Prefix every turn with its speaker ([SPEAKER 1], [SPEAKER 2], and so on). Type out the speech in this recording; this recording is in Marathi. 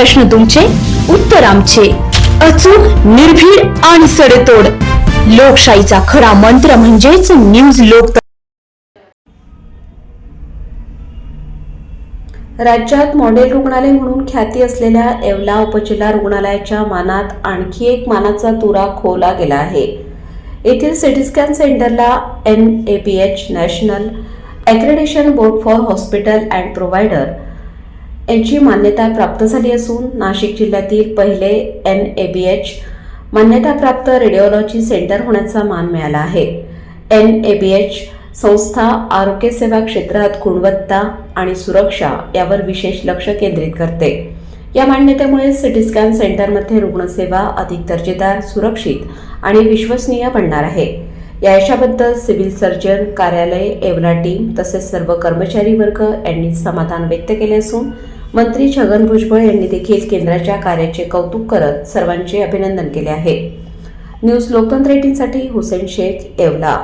[SPEAKER 1] प्रश्न तुमचे उत्तर आमचे. अचूक निर्भीड आणि सडेतोड. लोकशाहीचा खरा मंत्र म्हणजेच न्यूज लोक
[SPEAKER 2] राज्यात मॉडेल रुग्णालय म्हणून ख्याती असलेल्या येवला उपजिल्हा रुग्णालयाच्या मानात आणखी एक मानाचा तुरा खोवला गेला आहे. येथील सिटी स्कॅन सेंटरला N A P H national accreditation board for hospital and provider याची मान्यता प्राप्त झाली असून नाशिक जिल्ह्यातील पहिले एन ए बी एच मान्यताप्राप्त रेडिओलॉजी सेंटर होण्याचा मान मिळाला आहे. एन ए बी एच संस्था आरोग्य सेवा क्षेत्रात गुणवत्ता आणि सुरक्षा यावर विशेष लक्ष केंद्रित करते. या मान्यतेमुळे सिटी स्कॅन सेंटरमध्ये रुग्णसेवा अधिक दर्जेदार सुरक्षित आणि विश्वसनीय बनणार आहे. या यशाबद्दल सिव्हिल सर्जन कार्यालय येवला टीम तसेच सर्व कर्मचारी वर्ग यांनी समाधान व्यक्त केले असून मंत्री छगन भुजबळ यांनी देखील केंद्राच्या कार्याचे कौतुक करत सर्वांचे अभिनंदन केले आहे. न्यूज लोकतंत्र एटीनसाठी हुसेन शेख येवला.